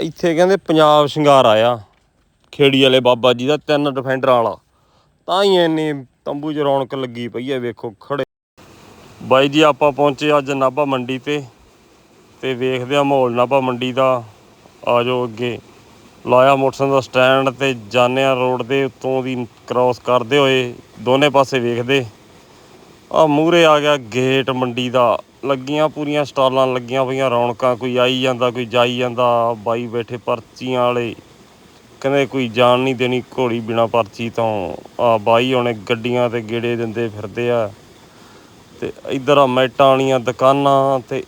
ਇੱਥੇ ਕਹਿੰਦੇ ਪੰਜਾਬ ਸ਼ਿੰਗਾਰ ਆਇਆ। ਖੇੜੀ ਵਾਲੇ ਬਾਬਾ ਜੀ ਦਾ, ਤਿੰਨ ਡਿਫੈਂਡਰ ਵਾਲਾ। ਤਾਂ ਹੀ ਇੰਨੀ ਤੰਬੂ 'ਚ ਰੌਣਕ ਲੱਗੀ ਪਈ ਹੈ, ਵੇਖੋ ਖੜੇ। ਬਾਈ ਜੀ, ਆਪਾਂ ਪਹੁੰਚੇ ਅੱਜ ਨਾਭਾ ਮੰਡੀ ਤੇ ਤੇ ਵੇਖਦੇ ਆ ਮਾਹੌਲ ਨਾਭਾ ਮੰਡੀ ਦਾ। ਆ ਜਾਓ ਅੱਗੇ। ਲਾਇਆ ਮੋਟਰਸਾਈਕਲ ਦਾ ਸਟੈਂਡ ਤੇ ਜਾਣਿਆ ਰੋਡ ਦੇ ਉੱਤੋਂ ਦੀ ਕ੍ਰਾਸ ਕਰਦੇ ਹੋਏ। ਦੋਨੇ ਪਾਸੇ ਵੇਖਦੇ। ਆ ਮੂਹਰੇ ਆ ਗਿਆ ਗੇਟ ਮੰਡੀ ਦਾ। ਲੱਗੀਆਂ ਪੂਰੀਆਂ, ਸਟਾਲਾਂ ਲੱਗੀਆਂ ਪਈਆਂ, ਰੌਣਕਾਂ, ਕੋਈ ਆਈ ਜਾਂਦਾ, ਕੋਈ ਜਾਈ ਜਾਂਦਾ, ਬਾਈ ਬੈਠੇ ਪਰਚੀਆਂ ਵਾਲੇ। ਕਹਿੰਦੇ ਕੋਈ ਜਾਣ ਨਹੀਂ ਦੇਣੀ ਘੋੜੀ ਬਿਨਾ ਪਰਚੀ ਤੋਂ। ਆ ਬਾਈ ਹੁਣੇ ਗੱਡੀਆਂ ਤੇ ਗੇੜੇ ਦਿੰਦੇ ਫਿਰਦੇ ਆ। ਤੇ ਇਧਰ ਆ ਮੈਟਾਂ ਵਾਲੀਆਂ ਦੁਕਾਨਾਂ ਤੇ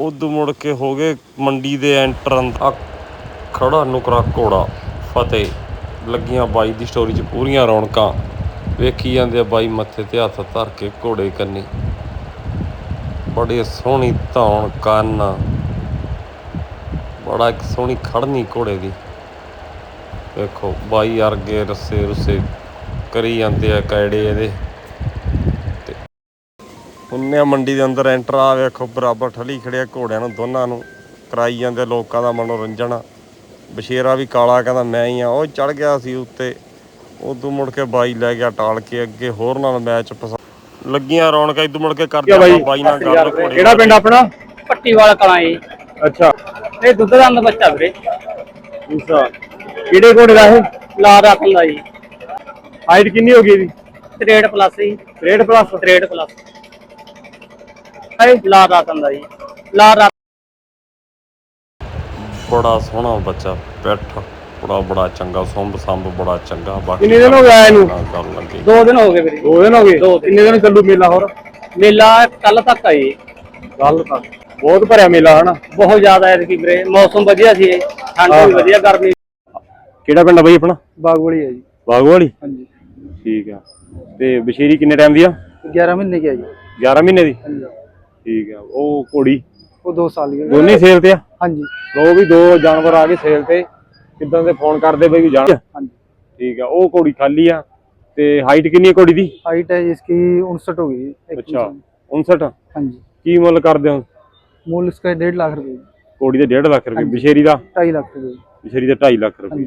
ਉਦੋਂ ਮੁੜ ਕੇ ਹੋ ਗਏ ਮੰਡੀ ਦੇ ਐਂਟਰ ਖੜਾ ਨੁਕਰਾ ਘੋੜਾ, ਫਤਿਹ। ਲੱਗੀਆਂ ਬਾਈ ਦੀ ਸਟੋਰੀ 'ਚ ਪੂਰੀਆਂ ਰੌਣਕਾਂ। ਵੇਖੀ ਜਾਂਦੇ ਆ ਬਾਈ ਮੱਥੇ ਤੇ ਹੱਥ ਧਰ ਕੇ ਘੋੜੇ ਕੰਨੀ। ਬੜੀ ਸੋਹਣੀ ਧੌਣ ਕੰਨ। ਬੜਾ ਇੱਕ ਸੋਹਣੀ ਖੜਨੀ ਘੋੜੇ ਦੀ। ਵੇਖੋ, ਬਾਈ ਅਰਗੇ ਰਸੇ ਰੁਸੇ ਕਰੀ ਜਾਂਦੇ ਆ ਕੈੜੇ ਇਹਦੇ। ਤੇ ਉਹਨੇ ਮੰਡੀ ਦੇ ਅੰਦਰ ਐਂਟਰ ਆ, ਵੇਖੋ, ਬਰਾਬਰ ਠਲੀ ਖੜਿਆ ਘੋੜਿਆਂ ਨੂੰ, ਦੋਨਾਂ ਨੂੰ ਕਰਾਈ ਜਾਂਦੇ ਲੋਕਾਂ ਦਾ ਮਨੋਰੰਜਨ। ਬਸ਼ੇਰਾ ਵੀ ਕਾਲਾ, ਕਹਿੰਦਾ ਮੈਂ ਹੀ ਆ। ਉਹ ਚੜ ਗਿਆ ਸੀ ਉੱਤੇ। ਉਦੋਂ ਮੁੜ ਕੇ ਬਾਈ ਲੈ ਗਿਆ, ਟਾਲ ਕੇ ਅੱਗੇ, ਹੋਰ ਨਾਲ ਮੈਚ ਲੱਗੀਆਂ ਰੌਣਕਾਂ ਇਦੋਂ ਮੁੜ ਕੇ ਕਰਦੇ ਆਪਾਂ ਬਾਈ ਨਾਲ ਗੱਲ ਘੋੜੇ ਕਿਹੜਾ ਪਿੰਡ ਆਪਣਾ? ਪੱਟੀ ਵਾਲਾ ਕਲਾਂ ਜੀ। ਅੱਛਾ। ਇਹ ਦੁੱਧ ਦਾ ਬੱਚਾ ਵੀਰੇ। ਅੱਛਾ। ਕਿਹੜੇ ਘੋੜੇ ਦਾ ਇਹ? ਲਾ ਰੱਖ ਲਾ ਜੀ। ਹਾਈਟ ਕਿੰਨੀ ਹੋ ਗਈ ਇਹਦੀ? 63 ਪਲੱਸ ਜੀ। 63 ਪਲੱਸ 63 ਪਲੱਸ ਲਾ ਰਾਤਨ ਦਾ ਜੀ। ਲਾ ਰਾਤ ਬੜਾ ਸੋਹਣਾ ਬੱਚਾ ਪੈਠ। ਬੜਾ ਬੜਾ ਚੰਗਾ ਸੰਭ ਸੰਭ ਬੜਾ ਚੰਗਾ। ਬਾਕੀ ਕਿੰਨੇ ਦਿਨ ਹੋ ਗਏ ਆਏ ਨੂੰ? ਗੱਲ ਲੱਗੀ। ਦੋ ਦਿਨ ਹੋ ਗਏ ਵੀਰੇ। ਦੋ ਦਿਨ ਹੋ ਗਏ? ਦਿਨ। ਕਿੰਨੇ ਦਿਨ ਚੱਲੂ ਮੇਲਾ ਹੋਰ? ਮੇਲਾ ਕੱਲ ਤੱਕ ਆ ਜੀ। ਗੱਲ ਤਾਂ ਬਹੁਤ ਭਰਿਆ ਮੇਲਾ ਹਨਾ? ਬਹੁਤ ਜ਼ਿਆਦਾ ਹੈ ਕਿ ਵੀਰੇ। ਮੌਸਮ ਵਧੀਆ ਸੀ। ਠੰਡ ਵੀ ਵਧੀਆ ਗਰਮੀ। ਕਿਹੜਾ ਪਿੰਡ ਆ ਬਾਈ ਆਪਣਾ? ਬਾਗਵੜੀ ਹੈ ਜੀ। ਬਾਗਵਾਲੀ ਹਾਂਜੀ। ਠੀਕ ਆ। ਤੇ ਬਸ਼ੇਰੀ ਕਿੰਨੇ ਟਾਈਮ ਦੀ ਆ? 11 ਮਹੀਨੇ ਕੀ ਹੈ ਜੀ। 11 ਮਹੀਨੇ ਦੀ? ਠੀਕ ਆ। ਉਹ ਘੋੜੀ? ਉਹ 2 ਸਾਲ ਦੀ ਦੋਨੇ ਸੇਲ ਤੇ ਆ? ਹਾਂਜੀ। ਲੋ ਵੀ ਦੋ ਜਾਨਵਰ ਆ ਗਏ ਸੇਲ ਤੇ। ਕਿਦਾਂ ਦੇ ਫੋਨ ਕਰਦੇ ਬਈ ਜਾਣ। ਠੀਕ ਆ ਉਹ ਘੋੜੀ ਖਾਲੀ ਆ ਤੇ ਹਾਈਟ ਕਿੰਨੀ ਹੈ ਘੋੜੀ ਦੀ? ਹਾਈਟ ਹੈ ਇਸकी 59 ਹੋ ਗਈ ਅੱਛਾ 59 ਹਾਂਜੀ। ਕੀ ਮੁੱਲ ਕਰਦੇ ਹੋ? ਮੁੱਲ ਇਸਕਾ 1.5 ਲੱਖ ਰੁਪਏ ਕੋੜੀ ਦੇ 1.5 ਲੱਖ ਰੁਪਏ ਬਿਸ਼ੇਰੀ ਦਾ? 2.5 ਲੱਖ ਰੁਪਏ ਬਿਸ਼ੇਰੀ ਦਾ 2.5 ਲੱਖ ਰੁਪਏ।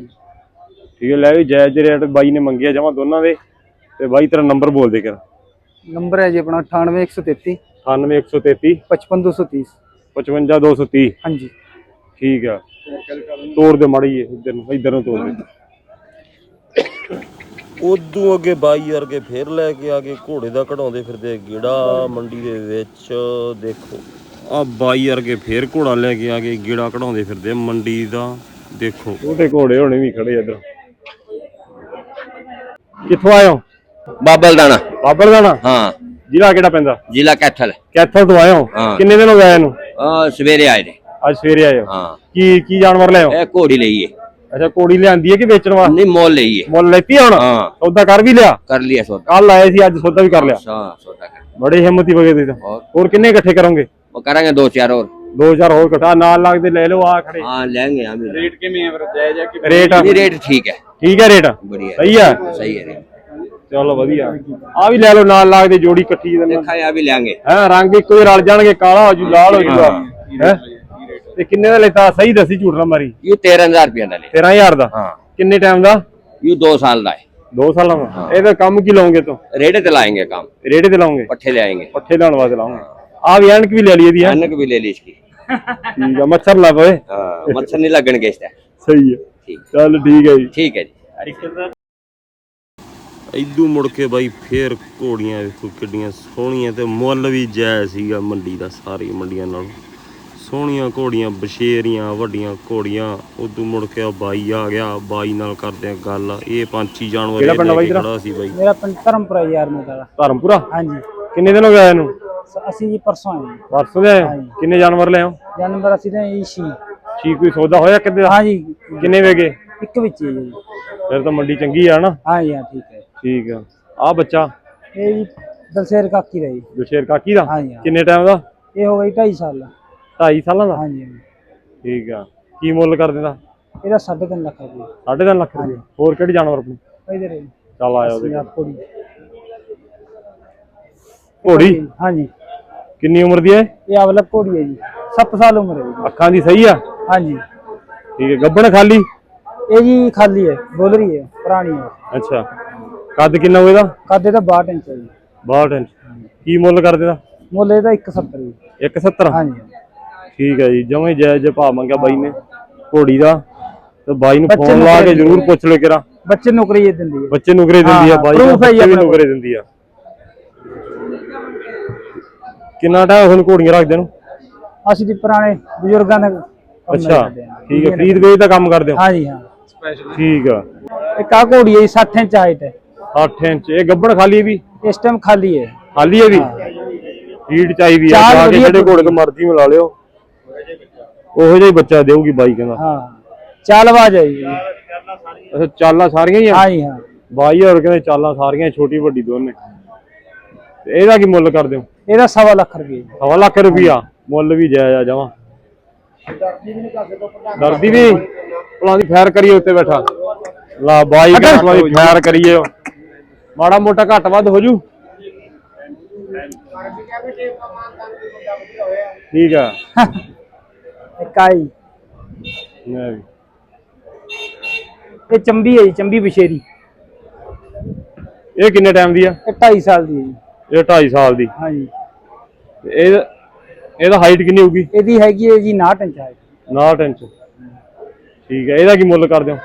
ਠੀਕ ਹੈ ਲੈ ਵੀ ਜਾਇਜ਼ ਰੇਟ ਬਾਈ ਨੇ ਮੰਗਿਆ ਜਮਾ ਦੋਨਾਂ ਦੇ ਤੇ ਬਾਈ ਤੇਰਾ ਨੰਬਰ ਬੋਲ ਦੇ ਕਰ ਨੰਬਰ ਹੈ ਜੀ ਆਪਣਾ 98133 98133 55230 55230 ਹਾਂਜੀ। ਠੀਕ ਆ। ਤੋੜ ਦੇ ਮਾੜੀ ਇੱਧਰ ਨੂੰ ਇੱਧਰ ਨੂੰ ਤੋੜ ਦੇ। ਉਦੋਂ ਅੱਗੇ ਬਾਈ ਵਰਗੇ ਫੇਰ ਲੈ ਕੇ ਆ ਕੇ ਘੋੜੇ ਦਾ ਕਢਾਉਂਦੇ ਫਿਰਦੇ ਗੇੜਾ ਮੰਡੀ ਦੇ ਵਿੱਚ ਦੇਖੋ। ਆ ਬਾਈ ਵਰਗੇ ਫੇਰ ਘੋੜਾ ਲੈ ਕੇ ਆ ਕੇ ਗੇੜਾ ਕਢਾਉਂਦੇ ਫਿਰਦੇ ਮੰਡੀ ਦਾ ਦੇਖੋ। ਛੋਟੇ ਘੋੜੇ ਹੋਣੇ ਵੀ ਖੜੇ ਇੱਧਰ। ਕਿੱਥੋਂ ਆਏ ਹੋ? ਬਾਬਲ ਦਾਣਾ। ਬਾਬਰ ਦਾਣਾ? ਹਾਂ। ਜ਼ਿਲ੍ਹਾ ਕਿਹੜਾ ਪੈਂਦਾ? ਜ਼ਿਲ੍ਹਾ ਕੈਥਲ। ਕੈਥਲ ਤੋਂ ਹੋ? ਹਾਂ। ਕਿੰਨੇ ਦਿਨ ਹੋ ਗਏ ਆਏ ਨੂੰ? ਆ ਸਵੇਰੇ ਆਏ ਨੇ। ਅੱਜ ਸਵੇਰੇ ਆਏ ਹਾਂ। ਕੀ ਕੀ ਜਾਨਵਰ ਲੈ ਆਓ ਇਹ ਘੋੜੀ ਲਈ ਹੈ ਅੱਛਾ ਕੋੜੀ ਲਿਆਂਦੀ ਹੈ ਕਿ ਵੇਚਣ ਵਾਸਤੇ? ਨਹੀਂ ਮੁੱਲ ਲਈ ਹੈ ਮੁੱਲ ਲੈਤੀ ਹੁਣ? ਹਾਂ। ਸੌਦਾ ਕਰ ਵੀ ਲਿਆ? ਕਰ ਲਿਆ ਸੌਦਾ। ਕੱਲ ਆਏ ਸੀ ਅੱਜ ਸੌਦਾ ਵੀ ਕਰ ਲਿਆ। ਹਾਂ ਸੌਦਾ ਕਰ ਬੜੇ ਹਿੰਮਤੀ ਬਗੇ ਤੁਸੀਂ ਤਾਂ। ਹੋਰ? ਕਿੰਨੇ ਇਕੱਠੇ ਕਰੋਗੇ? ਉਹ ਕਰਾਂਗੇ ਦੋ ਚਾਰ ਹੋਰ। ਦੋ ਚਾਰ ਹੋਰ ਇਕੱਠਾ। ਨਾਲ ਲੱਗਦੇ ਲੈ ਲਓ ਆ ਖੜੇ। ਹਾਂ ਲੈਣਗੇ ਆ ਵੀ ਰੇਟ ਕਿਵੇਂ ਹੈ ਫਿਰ? ਜਾਇਜ਼ ਹੈ ਕਿ ਰੇਟ ਨਹੀਂ ਰੇਟ ਠੀਕ ਹੈ। ਠੀਕ ਹੈ ਰੇਟ? ਬੜੀਆ। ਸਹੀ ਹੈ? ਸਹੀ ਹੈ ਚਲੋ ਵਧੀਆ। ਆ ਵੀ ਲੈ ਲਓ ਨਾਲ ਲੱਗਦੇ ਜੋੜੀ ਇਕੱਠੀ। ਦੇ ਨਾਲ ਦੇਖਾਂ ਆ ਵੀ ਲਿਆਂਗੇ। ਹਾਂ ਰੰਗ ਇੱਕੋ ਹੀ ਰਲ ਜਾਣਗੇ ਕਾਲਾ ਹੋ ਜੂ ਲਾਲ ਹੋ ਜੂਗਾ ਹੈ? ਤੇ ਕਿੰਨੇ ਦਾ ਲੈਤਾ? ਸਹੀ ਦੱਸੀ ਝੂਠ ਨਾ ਮਾਰੀ। ਇਹ 13000 ਰੁਪਏ ਦਾ ਲੈ 13000 ਦਾ? ਹਾਂ। ਕਿੰਨੇ ਟਾਈਮ ਦਾ? ਇਹ 2 ਸਾਲ ਦਾ ਹੈ। 2 ਸਾਲਾਂ ਦਾ। ਇਹਦਾ ਕੰਮ ਕੀ ਲਾਉਂਗੇ ਤੋ? ਰੇੜੇ ਤੇ ਲਾਏਗੇ ਕੰਮ। ਰੇੜੇ ਤੇ ਲਾਉਂਗੇ? ਪੱਠੇ ਲੈ ਆਏਗੇ ਪੱਠੇ ਲਾਉਣ ਵਾਸਤੇ ਲਾਉਂਗੇ। ਆ ਵੀ ਐਨਕ ਵੀ ਲੈ ਲਈ ਇਹਦੀ ਐਨਕ ਵੀ ਲੈ ਲਈ ਇਸਕੀ ਠੀਕ ਆ ਮੱਛਰ ਲਾ ਓਏ ਹਾਂ ਮੱਛਰ ਨਹੀਂ ਲੱਗਣਗੇ ਇਸ ਦਾ ਸਹੀ ਹੈ ਠੀਕ। ਚਲ ਠੀਕ ਹੈ ਜੀ। ਠੀਕ ਹੈ ਜੀ। ਇਦੂ ਮੁੜ ਕੇ ਬਾਈ ਫੇਰ ਘੋੜੀਆਂ ਵੇਖੋ ਕਿੱਡੀਆਂ ਸੋਹਣੀਆਂ ਤੇ ਮੁੱਲ ਵੀ ਜਾਇ ਸੀਗਾ ਮੰਡੀ ਦਾ ਸਾਰੀ ਮੰਡੀਆਂ ਨਾਲ। ਸੋਹਣੀਆਂ ਘੋੜੀਆਂ ਬਸ਼ੇਰੀਆਂ ਵੱਡੀਆਂ ਘੋੜੀਆਂ। ਉਦੋਂ ਮੁੜ ਕੇ ਬਾਈ ਆ ਗਿਆ ਬਾਈ ਨਾਲ ਕਰਦੇ ਆ ਗੱਲ। ਇਹ ਪੰਛੀ ਜਾਨਵਰ ਕਿਹੜਾ ਖੜਾ ਸੀ ਬਾਈ। ਮੇਰਾ ਪਿੰਡ ਧਰਮਪੁਰਾ ਯਾਰ ਮੇਰਾ ਦਾ। ਧਰਮਪੁਰਾ? ਹਾਂਜੀ। ਕਿੰਨੇ ਦਿਨ ਹੋ ਗਏ ਆਏ ਅਸੀਂ ਜੀ ਪਰਸੋਂ ਆਏ ਪਰਸੋਂ ਦੇ ਕਿੰਨੇ ਜਾਨਵਰ ਲੈ ਜਾਨਵਰ ਅਸੀਂ ਤਾਂ ਈਸ਼ੀ ਠੀਕ ਕੋਈ ਸੌਦਾ ਹੋਇਆ ਕਿਤੇ? ਹਾਂਜੀ। ਕਿੰਨੇ ਵੇਗੇ ਇੱਕ ਵਿੱਚ ਹੀ ਜੀ। ਫਿਰ ਤਾਂ ਮੰਡੀ ਚੰਗੀ ਆ ਨਾ? ਹਾਂਜੀ ਹਾਂ ਠੀਕ ਹੈ। ਠੀਕ ਆ। ਆ ਬੱਚਾ? ਇਹ ਦਲਸੇਰ ਕਾਕੀ ਦਾ ਜੀ। ਦੁਸ਼ੇਰ ਕਾਕੀ ਦਾ? ਹਾਂਜੀ ਹਾਂ। ਕਿੰਨੇ ਟਾਈਮ ਦਾ? ਇਹ ਹੋ ਗਈ 2.5 ਸਾਲ। 2.5 ਸਾਲਾਂ ਦਾ? ਹਾਂ ਜੀ ਹਾਂ ਜੀ। ਠੀਕ ਆ। ਕੀ ਮੁੱਲ ਕਰ ਦਿੰਦਾ? ਇਹਦਾ 3.5 ਲੱਖ ਰੁਪਏ 3.5 ਲੱਖ ਰੁਪਏ। ਹੋਰ ਕਿਹੜੇ ਜਾਨਵਰ ਆਪਣੇ? ਇਧਰ ਹੈ ਚੱਲ ਆਇਆ ਉਹਦੇ ਕੋਲ। ਕੋੜੀ ਘੋੜੀ? ਹਾਂ ਜੀ ਕਿੰਨੀ ਉਮਰ ਦੀ ਹੈ? ਇਹ ਅਵਲਕ ਕੋੜੀ ਹੈ ਜੀ। 7 ਸਾਲ ਉਮਰ ਹੈ ਜੀ। ਅੱਖਾਂ ਦੀ ਸਹੀ ਆ? ਹਾਂ ਜੀ ਠੀਕ ਹੈ। ਗੱਬਣ ਖਾਲੀ? ਇਹ ਜੀ ਖਾਲੀ ਹੈ। ਬੋਲਰੀ ਹੈ। ਪੁਰਾਣੀ ਹੈ। ਅੱਛਾ। ਕੱਦ ਕਿੰਨਾ ਹੋਏਗਾ? ਕਾਦੇ ਦਾ 62 ਇੰਚ ਹੈ ਜੀ। 62 ਇੰਚ। ਕੀ ਮੁੱਲ ਕਰਦੇ ਦਾ ਮੁੱਲ ਇਹਦਾ 170 ਜੀ। 170 ਹਾਂਜੀ। ਠੀਕ ਹੈ ਜੀ ਜਮੇ ਜਾਇਜ਼ ਭਾਅ ਮੰਗਿਆ ਬਾਈ ਨੇ ਘੋੜੀ ਦਾ। ਤੇ ਬਾਈ ਨੂੰ ਫੋਨ ਨੂੰ ਲਾ ਕੇ ਜ਼ਰੂਰ ਪੁੱਛ ਲਿਓ ਕਿਰਾ ਬੱਚੇ ਨੌਕਰੀ ਇਹ ਦਿੰਦੀ ਹੈ। ਬੱਚੇ ਨੁਕਰੇ ਦਿੰਦੀ ਆ ਹਾਂ, ਬਾਈ ਜੀ ਬੱਚੇ ਵੀ। ਨੁਕਰੇ ਦਿੰਦੀ ਆ ਕਿੰਨਾ ਟਾਈਮ ਹੁਣ ਘੋੜੀਆਂ ਰੱਖਦੇ ਨੂੰ? ਅਸੀਂ ਦੀ ਪੁਰਾਣੇ ਬਜ਼ੁਰਗਾਂ ਦੇ ਕੰਮ ਅੱਛਾ। ਠੀਕ ਹੈ ਖਰੀਦ ਵੇਚ ਦਾ ਕੰਮ ਕਰਦੇ ਹੋ? ਹਾਂਜੀ ਹਾਂ। ਠੀਕ ਆ। ਇੱਕ ਆ ਘੋੜੀ ਹੈ ਜੀ 60 ਇੰਚ ਹਾਈਟ ਹੈ। 8 ਇੰਚ ਇਹ ਗੱਬੜ ਖਾਲੀ ਵੀ? ਇਸ ਟਾਈਮ ਖਾਲੀ ਹੈ। ਖਾਲੀ ਹੈ ਵੀ? ਚਾਈ ਵੀ ਆ ਜਾ ਕੇ ਜਿਹੜੇ ਘੋੜੇ ਤੋਂ ਮਰਜ਼ੀ ਮਿਲਾ ਲਿਓ। ਉਹੋ ਜਿਹਾ ਹੀ ਬੱਚਾ ਦੇਊਗੀ ਬਾਈ ਕਹਿੰਦਾ। ਹਾਂ ਚਾਲਵਾਜ ਹੈ ਜੀ। ਅੱਛਾ ਚਾਲਾਂ ਸਾਰੀਆਂ ਹੀ ਆ? ਹਾਂਜੀ ਹਾਂ। ਬਾਈ ਹੋਰ ਕਹਿੰਦੇ ਚਾਲਾਂ ਸਾਰੀਆਂ ਛੋਟੀ ਵੱਡੀ ਦੋਨੇ। ਤੇ ਇਹਦਾ ਕੀ ਮੁੱਲ ਕਰਦੇ ਹੋ ਇਹਦਾ ਸਵਾ ਲੱਖ ਰੁਪਏ। ਸਵਾ ਲੱਖ ਰੁਪਿਆ ਮੁੱਲ ਵੀ ਜਾਇਜ਼ ਆ ਜਾਵਾਂ ਡਰਦੀ ਵੀ ਭਲਾ ਦੀ ਫੈਰ ਕਰੀਏ ਉੱਤੇ ਬੈਠਾ। ਲਾ ਬਾਈ ਕਹਿੰਦਾ ਦੀ ਫੈਰ ਕਰੀਏ। ਮਾੜਾ ਮੋਟਾ ਘੱਟ ਵੱਧ ਹੋ ਜੂ। ਠੀਕ ਆ। ਇੱਕ ਆਈ ਮੈਂ ਵੀ। ਇਹ ਚੰਬੀ ਹੈ ਜੀ ਚੰਬੀ ਬਸ਼ੇਰੀ ਇਹ ਕਿੰਨੇ ਟਾਈਮ ਦੀ ਆ? ਇਹ 2.5 ਸਾਲ ਦੀ ਹੈ ਜੀ। ਇਹ 2.5 ਸਾਲ ਦੀ। ਹਾਂਜੀ। ਤੇ ਇਹ ਇਹਦਾ ਹਾਈਟ ਕਿੰਨੀ ਹੋਊਗੀ? ਇਹਦੀ ਹੈਗੀ ਹੈ ਜੀ 59 ਇੰਚ ਹਾਈਟ 59 ਇੰਚ। ਠੀਕ ਹੈ ਇਹਦਾ ਕੀ ਮੁੱਲ ਕਰਦੇ ਹੋ?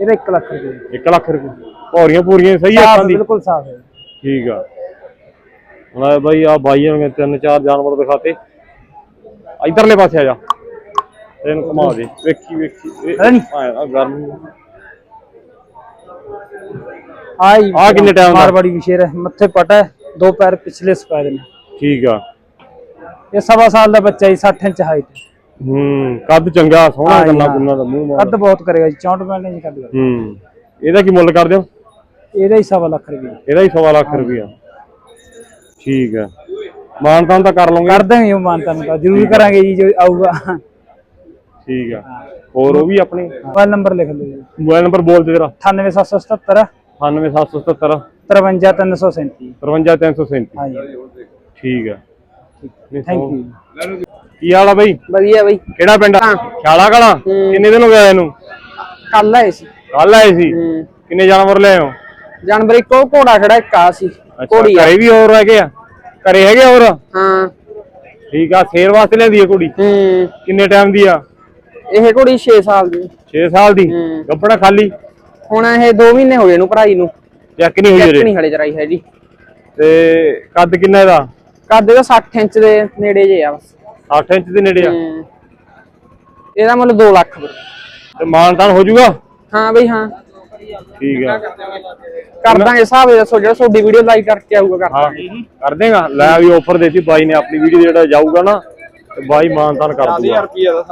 ਇਹਦਾ 1 ਲੱਖ ਰੁਪਏ। 1 ਲੱਖ ਰੁਪਏ। ਭੌਰੀਆਂ ਪੂਰੀਆਂ ਸਹੀ ਆ ਦੀ? ਬਿਲਕੁਲ ਸਾਫ਼ ਹੈ। ਠੀਕ ਆ। ਹੁਣ ਬਾਈ ਆ ਬਾਈਆਂ ਨੇ ਤਿੰਨ ਚਾਰ ਜਾਨਵਰ ਦਿਖਾਤੇ। ਇਧਰਲੇ ਪਾਸੇ ਆ ਜਾ। ਇਹਨੂੰ ਘੁਮਾ ਦੇ। ਵੇਖੀ ਵੇਖੀ। ਹੈ ਨੀ? ਆਏ ਆ ਗਰਮੀ। ਆਈ ਆਹ ਕਿੰਨੇ time ਦਾ? ਮਾਰਵਾੜੀ ਵਿਸ਼ੇਰ ਹੈ। ਮੱਥੇ ਪਟ ਹੈ। ਦੋ ਪੈਰ ਪਿਛਲੇ ਸਪੈਦ ਨੇ ਠੀਕ ਆ। ਇਹ ਸਵਾ ਸਾਲ ਦਾ ਬੱਚਾ ਜੀ 60 ਇੰਚ ਹਾਈਟ ਹੂੰ ਕੱਦ ਚੰਗਾ ਸੋਹਣਾ ਜੀ, ਹਾਂ। ਕੁੰਨਾ ਦਾ ਮੂੰਹ ਮਾਰ। ਕੱਦ ਬਹੁਤ ਕਰੇਗਾ ਜੀ 64 ਮਿੰਟ ਨਹੀਂ ਕੱਦ। ਹੂੰ ਇਹਦਾ ਕੀ ਮੁੱਲ ਕਰਦੇ ਹੋ? ਇਹਦਾ ਹੀ ਸਵਾ ਲੱਖ ਰੁਪਏ ਇਹਦਾ ਹੀ ਸਵਾ ਲੱਖ ਰੁਪਇਆ ਠੀਕ ਆ। ਮਾਨਤਾਨ ਤਾਂ ਕਰ ਲਵਾਂਗੇ ਕਰ ਦਾਂਗੇ ਉਹ ਮਾਨਤਾ ਨੂੰ ਤਾਂ। ਜ਼ਰੂਰ ਕਰਾਂਗੇ ਜੀ ਜੋ ਆਊਗਾ। ਠੀਕ ਆ। ਹੋਰ ਉਹ ਵੀ ਆਪਣੇ? ਮੋਬਾਈਲ ਨੰਬਰ ਲਿਖ ਲਓ ਜੀ। ਮੋਬਾਈਲ ਨੰਬਰ ਬੋਲ ਦੇ ਤੇਰਾ 98777 98777 53337 55337 ਹਾਂਜੀ। ਠੀਕ ਆ। ਥੈਂਕ ਯੂ ਕੀ ਹਾਲ ਆ ਬਈ? ਵਧੀਆ ਬਈ। ਕਿਹੜਾ ਪਿੰਡ ਆ? ਖਿਆਲਾ ਕਲਾ? ਕਿੰਨੇ ਦਿਨ ਹੋ ਗਏ ਆਏ ਨੂੰ? ਕੱਲ ਆਏ ਸੀ। ਕੱਲ ਆਏ ਸੀ? ਕਿੰਨੇ ਜਾਨਵਰ ਲੈ ਆਓ ਜਾਨਵਰ ਇੱਕੋ ਘੋੜਾ ਖੜਾ ਇੱਕ ਆ ਸੀ। ਅੱਛਾ ਘਰੇ ਵੀ ਹੋਰ ਹੈਗੇ ਆ? ਘਰੇ ਹੈਗੇ ਹੋਰ? ਹਾਂ। ਠੀਕ ਆ ਸੇਰ ਵਾਸਤੇ ਲੈਂਦੀ ਆ ਕੁੜੀ ਹੂੰ। ਕਿੰਨੇ ਟਾਈਮ ਦੀ ਆ? ਇਹ ਘੋੜੀ 6 ਸਾਲ ਦੀ। 6 ਸਾਲ ਦੀ? ਹੂੰ। ਗੱਪੜਾ ਖਾਲੀ? ਹੁਣ ਇਹ 2 ਮਹੀਨੇ ਹੋ ਗਏ ਨੂੰ ਭਰਾਈ ਨੂੰ। ਚੈੱਕ ਨਹੀਂ ਹੋਈ ਚੈੱਕ ਨਹੀਂ ਹਲੇ ਚਰਾਈ ਹੈ ਜੀ ਤੇ ਕੱਦ ਕਿੰਨਾ ਇਹਦਾ? ਕੱਦ ਦਾ 60 ਇੰਚ ਦੇ ਨੇੜੇ ਜੇ ਆ ਬਸ। 8 ਇੰਚ ਦੇ ਨੇੜੇ ਆ? ਹੂੰ। ਇਹਦਾ ਮੁੱਲ 2 ਲੱਖ ਵੀਰੇ। ਤੇ ਮਾਨਤਾਨ ਹੋ ਜਾਊਗਾ? ਹਾਂ ਬਈ ਹਾਂ। ਠੀਕ ਆ। ਕਰ ਦਾਂਗੇ ਹਿਸਾਬ ਦੱਸੋ ਜਿਹੜਾ ਤੁਹਾਡੀ ਵੀਡੀਓ ਲਾਈਕ ਕਰਕੇ ਆਊਗਾ ਕਰ ਹਾਂ। ਦਾਂਗੇ ਕਰ ਦੇਗਾ। ਲੈ ਵੀ ਆਫਰ ਦੇਤੀ ਬਾਈ ਨੇ ਆਪਣੀ ਵੀਡੀਓ ਜਿਹੜਾ ਜਾਊਗਾ ਨਾ। ਤੇ ਬਾਈ ਮਾਨਤਾਨ ਕਰ ਦੂਗਾ। ਕਰ ਹੋ ਜਾਊਗਾ?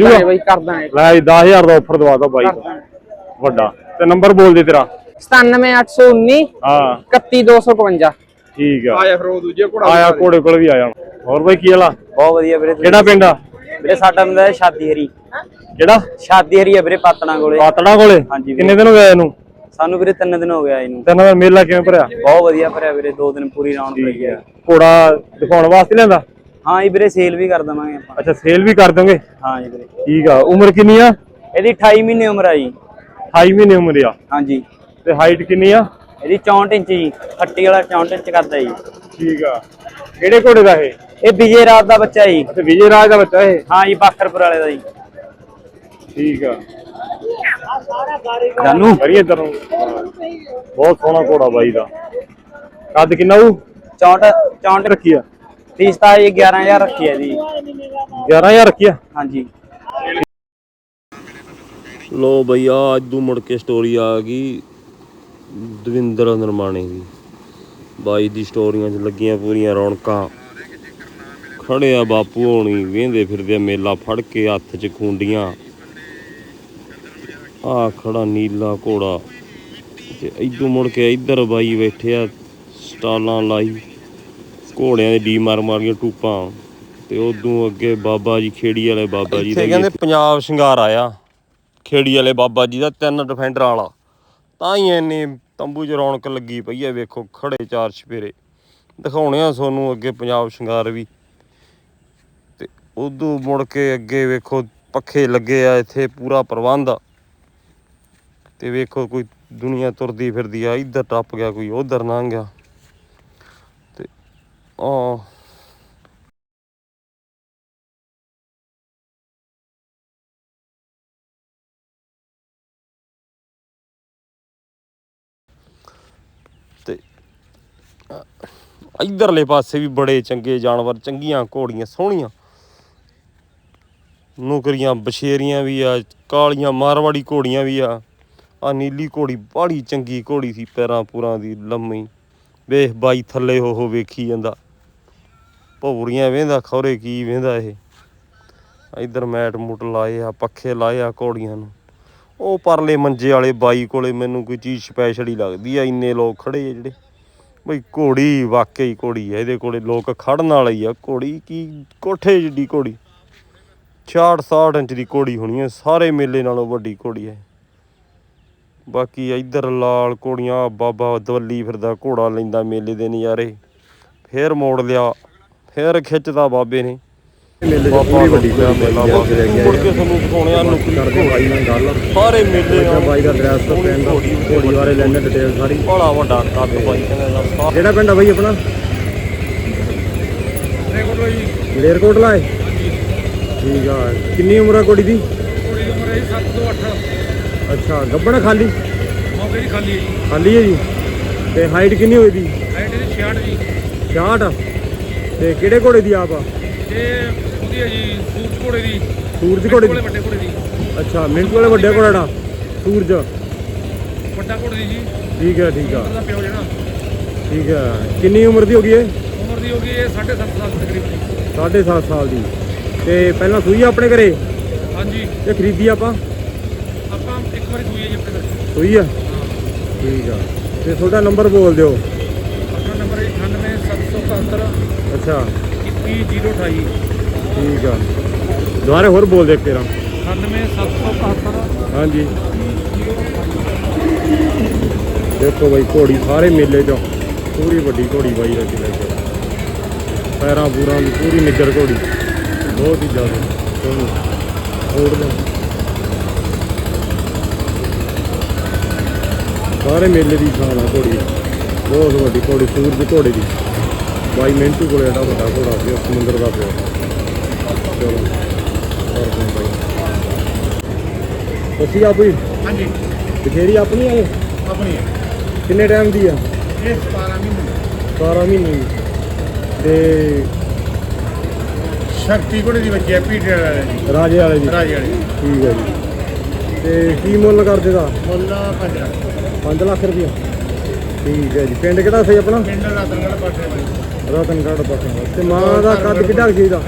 ਦਾਂਗੇ ਬਈ ਕਰ ਦਾਂਗੇ। ਲੈ ਜੀ 10000 ਦਾ ਆਫਰ ਦਵਾ ਦੋ ਬਾਈ ਨੂੰ। ਵੱਡਾ। ਤੇ ਨੰਬਰ ਬੋਲ ਦੇ ਤੇਰਾ। 97819 ਹਾਂ। 31252 ਠੀਕ ਆ। ਆਇਆ ਫਿਰ ਉਹ ਦੂਜੇ ਘੋੜਾ ਆਇਆ ਘੋੜੇ ਕੋਲ ਵੀ ਆ ਜਾਣਾ ਹੋਰ ਬਾਈ ਕੀ ਹਾਲਾ ਬਹੁਤ ਵਧੀਆ ਵੀਰੇ ਕਿਹੜਾ ਪਿੰਡ ਆ? ਵੀਰੇ ਸਾਡਾ ਬੰਦਾ ਸ਼ਾਦੀ ਹਰੀ ਕਿਹੜਾ? ਸ਼ਾਦੀ ਹਰੀ ਹੈ ਵੀਰੇ ਪਾਤਣਾ ਕੋਲੇ। ਪਾਤੜਾ ਕੋਲੇ? ਹਾਂਜੀ। ਕਿੰਨੇ ਦਿਨ ਹੋ ਗਏ ਇਹਨੂੰ ਸਾਨੂੰ ਵੀਰੇ ਤਿੰਨ ਦਿਨ ਹੋ ਗਿਆ ਇਹਨੂੰ ਤੈਨੂੰ ਦਾ ਮੇਲਾ ਕਿਵੇਂ ਭਰਿਆ? ਬਹੁਤ ਵਧੀਆ ਭਰਿਆ ਵੀਰੇ ਦੋ ਦਿਨ ਪੂਰੀ ਰੌਣਕ ਲੱਗੀ ਹੈ ਘੋੜਾ ਦਿਖਾਉਣ ਵਾਸਤੇ ਲਿਆਂਦਾ? ਹਾਂ ਜੀ ਵੀਰੇ ਸੇਲ ਵੀ ਕਰ ਦਵਾਂਗੇ ਆਪਾਂ। ਅੱਛਾ ਸੇਲ ਵੀ ਕਰ ਦੋਗੇ? ਹਾਂ ਜੀ ਵੀਰੇ। ਠੀਕ ਆ ਉਮਰ ਕਿੰਨੀ ਆ? ਇਹਦੀ 28 ਮਹੀਨੇ ਉਮਰ ਆ ਜੀ। 28 ਮਹੀਨੇ ਉਮਰ ਆ। ਹਾਂਜੀ ਤੇ ਹਾਈਟ ਕਿੰਨੀ ਆ? ਇਹਦੀ 64 ਇੰਚ ਜੀ ਖੱਟੀ ਵਾਲਾ 64 ਇੰਚ ਕਰਦਾ ਜੀ। ਠੀਕ ਆ। ਕਿਹੜੇ ਘੋੜੇ ਦਾ ਇਹ? ਇਹ ਵਿਜੇ ਰਾਤ ਦਾ ਬੱਚਾ ਜੀ। ਅੱਛਾ ਵਿਜੇ ਰਾਜ ਦਾ ਬੱਚਾ ਇਹ? ਹਾਂ ਜੀ ਬਾਖਰਪੁਰ ਵਾਲੇ ਦਾ ਜੀ। ਠੀਕ ਆ। ਜਾਨੂ? ਕਰੀਏ ਇਧਰ ਨੂੰ। ਬਹੁਤ ਸੋਹਣਾ ਘੋੜਾ ਬਾਈ ਦਾ। ਕੱਦ ਕਿੰਨਾ ਉਹ 64 64 ਰੱਖੀ ਆ। ਫੀਸ ਤਾਂ ਜੀ 11000 ਰੱਖੀ ਹੈ ਜੀ। 11000 ਰੱਖੀ ਆ ਹਾਂਜੀ। ਲੋ ਬਈ ਆ ਅੱਜ ਤੋਂ ਮੁੜ ਕੇ ਸਟੋਰੀ ਆ ਗਈ ਦਵਿੰਦਰ ਨਰਮਾਣੇ ਦੀ। ਬਾਈ ਦੀ ਸਟੋਰੀਆਂ 'ਚ ਲੱਗੀਆਂ ਪੂਰੀਆਂ ਰੌਣਕਾਂ। ਖੜੇ ਆ ਬਾਪੂ ਹੋਣੀ ਵੇਂਦੇ ਫਿਰਦੇ ਮੇਲਾ ਫੜ ਕੇ ਹੱਥ 'ਚ ਖੁੰਡੀਆਂ। ਆ ਖੜਾ ਨੀਲਾ ਘੋੜਾ। ਤੇ ਇਦੋਂ ਮੁੜ ਕੇ ਇੱਧਰ ਬਾਈ ਬੈਠੇ ਆ ਸਟਾਲਾਂ ਲਾਈ। ਘੋੜਿਆਂ ਦੇ ਡੀ ਮਾਰ ਮਾਰ ਕੇ ਟੂਪਾਂ। ਤੇ ਉਦੋਂ ਅੱਗੇ ਬਾਬਾ ਜੀ ਖੇੜੀ ਵਾਲੇ ਬਾਬਾ ਜੀ ਦਾ ਕਹਿੰਦੇ ਪੰਜਾਬ ਸ਼ਿੰਗਾਰ ਆਇਆ। ਖੇੜੀ ਵਾਲੇ ਬਾਬਾ ਜੀ ਦਾ ਤਿੰਨ ਡਿਫੈਂਡਰ ਵਾਲਾ ਤਾਂ ਹੀ ਇੰਨੀ ਤੰਬੂ 'ਚ ਰੌਣਕ ਲੱਗੀ ਪਈ ਹੈ ਵੇਖੋ ਖੜੇ ਚਾਰ ਛਪੇਰੇ ਦਿਖਾਉਣੇ ਆ ਤੁਹਾਨੂੰ ਅੱਗੇ ਪੰਜਾਬ ਸ਼ਿੰਗਾਰ ਵੀ। ਤੇ ਉਦੋਂ ਮੁੜ ਕੇ ਅੱਗੇ ਵੇਖੋ ਪੱਖੇ ਲੱਗੇ ਆ ਇੱਥੇ ਪੂਰਾ ਪ੍ਰਬੰਧ ਆ। ਤੇ ਵੇਖੋ ਕੋਈ ਦੁਨੀਆ ਤੁਰਦੀ ਫਿਰਦੀ ਆ ਇੱਧਰ ਟੱਪ ਗਿਆ ਕੋਈ ਉਧਰ ਲੰਘ ਗਿਆ। ਆ ਤੇ ਇਧਰਲੇ ਪਾਸੇ ਵੀ ਬੜੇ ਚੰਗੇ ਜਾਨਵਰ, ਚੰਗੀਆਂ ਘੋੜੀਆਂ, ਸੋਹਣੀਆਂ। ਨੌਕਰੀਆਂ ਬਸ਼ੇਰੀਆਂ ਵੀ ਆ, ਕਾਲੀਆਂ ਮਾਰਵਾੜੀ ਘੋੜੀਆਂ ਵੀ ਆ। ਆ ਨੀਲੀ ਘੋੜੀ ਬਾੜੀ ਚੰਗੀ ਘੋੜੀ ਸੀ, ਪੈਰਾਂ ਪੂਰਾਂ ਦੀ, ਲੰਮੀ। ਵੇਖ ਬਾਈ ਥੱਲੇ ਉਹ ਵੇਖੀ ਜਾਂਦਾ। ਭੌਰੀਆਂ ਵੇਂਦਾ, ਖੌਰੇ ਕੀ ਵੇਂਦਾ ਇਹ? ਇਧਰ ਮੈਟ ਮੁੱਟ ਲਾਏ ਆ, ਪੱਖੇ ਲਾਏ ਆ ਘੋੜੀਆਂ ਨੂੰ। ਉਹ ਪਰਲੇ ਮੰਜੇ ਵਾਲੇ ਬਾਈ ਕੋਲੇ ਮੈਨੂੰ ਕੋਈ ਚੀਜ਼ ਸਪੈਸ਼ਲ ਹੀ ਲੱਗਦੀ ਆ, ਇੰਨੇ ਲੋਕ ਖੜੇ ਆ ਜਿਹੜੇ। ਬਈ ਘੋੜੀ ਵਾਕਈ ਘੋੜੀ ਆ, ਇਹਦੇ ਕੋਲੇ ਲੋਕ ਖੜਨ ਵਾਲੇ ਹੀ ਆ। ਘੋੜੀ ਕੀ ਕੋਠੇ ਜਿੱਡੀ ਘੋੜੀ? 66 60 ਇੰਚ ਦੀ ਘੋੜੀ ਹੋਣੀ ਹੈ ਸਾਰੇ ਮੇਲੇ ਨਾਲੋਂ ਵੱਡੀ ਘੋੜੀ ਹੈ ਬਾਕੀ ਇੱਧਰ ਲਾਲ ਘੋੜੀਆਂ ਬਾਬਾ ਦਵੱਲੀ ਫਿਰਦਾ, ਘੋੜਾ ਲੈਂਦਾ ਮੇਲੇ ਦੇ ਨਜ਼ਾਰੇ। ਫੇਰ ਮੋੜ ਲਿਆ ਫੇਰ ਖਿੱਚਦਾ ਬਾਬੇ ਨੇ। ਮੇਲੇ ਬਾਬਾ ਪੂਰੀ ਵੱਡੀ ਮੇਲਾ ਮੇਲਾ ਬਾਬਾ ਮੁੜ ਕੇ ਤੁਹਾਨੂੰ ਦਿਖਾਉਣੇ ਆ ਨੁਕਰੀ ਕਰਦੇ ਬਾਈ ਨਾਲ ਗੱਲ। ਸਾਰੇ ਮੇਲੇ ਅੱਛਾ ਬਾਈ ਦਾ ਐਡਰੈਸ ਤੋਂ ਪਿੰਡ ਘੋੜੀ ਬਾਰੇ ਲੈਣੇ ਡਿਟੇਲ ਸਾਰੀ। ਬੜਾ ਵੱਡਾ ਕੱਦ ਬਾਈ ਕਹਿੰਦਾ ਇਹਦਾ ਸਾਰਾ। ਕਿਹੜਾ ਪਿੰਡ ਆ ਬਾਈ ਆਪਣਾ? ਲੇਰਕੋਟਲਾ ਹੈ ਠੀਕ ਆ। ਕਿੰਨੀ ਉਮਰ ਆ ਕੁੜੀ ਦੀ? ਕੁੜੀ ਦੀ ਉਮਰ ਹੈ 7 ਤੋਂ 8 ਅੱਛਾ ਗੱਬੜ ਖਾਲੀ? ਮੌਕੇ ਦੀ ਖਾਲੀ ਹੈ ਜੀ। ਖਾਲੀ ਹੈ ਜੀ? ਤੇ ਹਾਈਟ ਕਿੰਨੀ ਹੋਈ ਦੀ? ਹਾਈਟ ਦੀ 66 ਜੀ। 66 ਤੇ ਕਿਹੜੇ ਘੋੜੇ ਦੀ ਆਪ ਆ? ਤੇ ਉਹਦੀ ਹੈ ਜੀ ਸੂਰਜ ਘੋੜੇ ਦੀ। ਸੂਰਜ ਘੋੜੇ ਕੋਲੇ ਦੀ? ਵੱਡੇ ਘੋੜੇ ਦੀ। ਅੱਛਾ ਮਿੰਟ ਵਾਲੇ ਵੱਡੇ ਘੋੜਾ ਦਾ ਸੂਰਜ। ਵੱਡਾ ਘੋੜੇ ਦੀ ਜੀ। ਠੀਕ ਹੈ ਠੀਕ ਆ। ਉਹਦਾ ਪਿਓ ਜਿਹੜਾ। ਠੀਕ ਹੈ ਕਿੰਨੀ ਉਮਰ ਦੀ ਹੋ ਗਈ ਇਹ? ਉਮਰ ਦੀ ਹੋ ਗਈ ਇਹ 7.5 ਸਾਲ ਤਕਰੀਬਨ ਜੀ। 7.5 ਸਾਲ ਦੀ। ਤੇ ਪਹਿਲਾਂ ਸੂਈ ਆ ਆਪਣੇ ਘਰੇ? ਹਾਂਜੀ। ਤੇ ਖਰੀਦੀ ਆਪਾਂ? ਆਪਾਂ ਇੱਕ ਵਾਰੀ ਸੂਈ ਹੈ ਜੀ ਆਪਣੇ ਘਰ। ਸੂਈ ਆ? ਠੀਕ ਆ। ਤੇ ਤੁਹਾਡਾ ਨੰਬਰ ਬੋਲ ਦਿਓ। ਨੰਬਰ ਹੈ 98771 ਅੱਛਾ। 21028 ਠੀਕ ਆ। ਦੁਬਾਰੇ ਹੋਰ ਬੋਲ ਦੇ ਤੇਰਾ 98771 ਹਾਂਜੀ। ਦੇਖੋ ਬਾਈ ਘੋੜੀ ਸਾਰੇ ਮੇਲੇ 'ਚ ਪੂਰੀ ਵੱਡੀ ਘੋੜੀ ਬਾਈ ਰੱਖੀ ਲੈ ਕੇ ਪੈਰਾਂ ਪੂਰਾਂ ਦੀ ਪੂਰੀ ਨਿੱਗਰ ਘੋੜੀ। ਬਹੁਤ ਹੀ ਜ਼ਿਆਦਾ। ਸੋਹਣੀ ਹੋਰ ਦਾ ਸਾਰੇ ਮੇਲੇ ਦੀ ਸ਼ਾਨ ਆ ਘੋੜੀ। ਬਹੁਤ ਵੱਡੀ ਘੋੜੀ ਸੂਰਜ ਘੋੜੇ ਦੀ। ਬਾਈ ਮਿੰਟੂ ਕੋਲੇ ਐਡਾ ਵੱਡਾ ਘੋੜਾ ਸੀ ਸਮੁੰਦਰ ਦਾ ਪਿਆ। ਚਲੋ ਬਾਈ? ਤੁਸੀਂ ਆਪੀ ਹਾਂਜੀ। ਬਥੇਰੀ ਆਪਣੀ ਆਏ ਆਪਣੀ ਹੈ ਕਿੰਨੇ ਟਾਈਮ ਦੀ ਆ? ਇਹ 17 ਮਹੀਨੇ 12 ਮਹੀਨੇ ਦੀ। ਤੇ ਸ਼ਕਤੀ ਘੋੜੇ ਦੀ ਬੱਚੀ ਹੈ ਪੀਟਰ ਵਾਲੇ ਦੀ। ਰਾਜੇ ਵਾਲੇ ਦੀ? ਰਾਜੇ ਵਾਲੇ ਠੀਕ ਹੈ ਜੀ। ਤੇ ਕੀ ਮੁੱਲ ਕਰਦੇ ਦਾ? ਮੁੱਲ 5 ਲੱਖ। 5 ਲੱਖ ਰੁਪਇਆ ਠੀਕ ਹੈ ਜੀ। ਪਿੰਡ ਕਿਹੜਾ ਸੀ ਆਪਣਾ? ਪਿੰਡ ਰਤਨਗੜ੍ਹ ਪਾਸੇ। ਰਤਨਗੜ੍ਹ ਪਾਸੋਂ। ਤੇ ਮਾਂ ਦਾ ਕੱਦ ਕਿੱਡਾ ਸੀ ਇਹਦਾ?